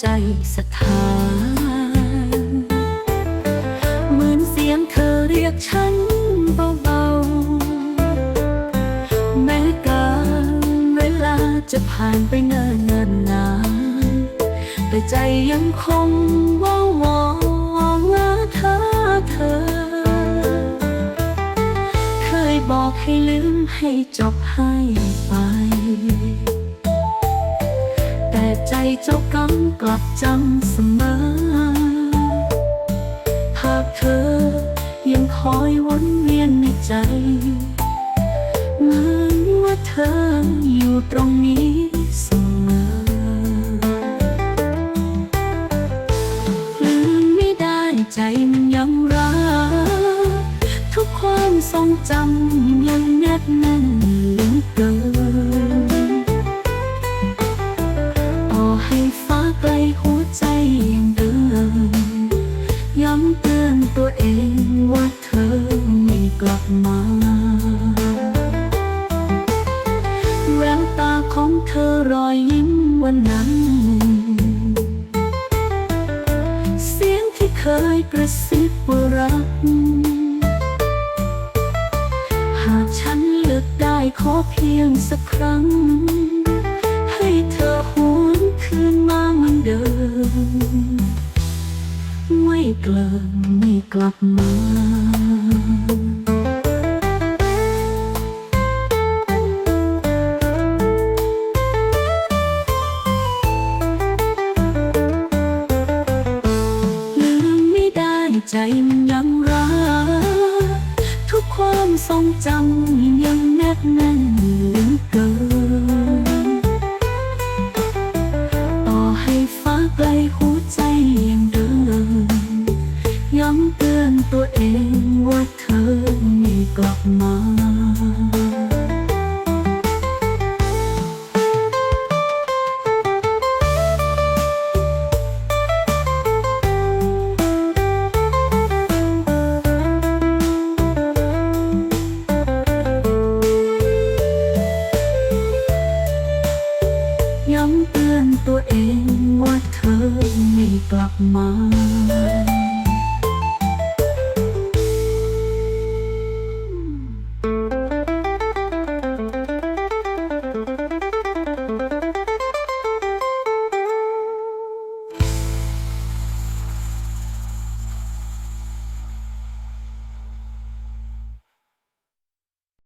ใจสถาน เหมือนเสียงเธอเรียกฉันเบาๆ แม้การเวลาจะผ่านไปเนิ่นนินนานแต่ใจยังคงว่าวอนว่าเธอเธอ เคยบอกให้ลืมให้จบให้ไป เจ้ากำกลับจำเสมอ หากเธอยังคอยวนเวียนในใจเหมือนว่าเธออยู่ตรงนี้เสมอลืมไม่ได้ใจมันยังรัก ทุกความทรงจำยังแนบแน่นเหลือเกิน อให้ฟ้าไกลหัวใจยังเดินย้ำเตือนตัวเองว่าเธอไม่กลับมาแววตาของเธอรอยยิ้มวันนั้น เสียงที่เคยกระซิบว่ารัก หากฉันเลือกได้ขอเพียงสักครั้ง กลิมไม่กลับมาลืมไม่ได้ใจมันยังรักทุกความทรงจำยังแนบแน่นเหลื ย้ำเตือนตัวเองว่าเธอไม่กลับมา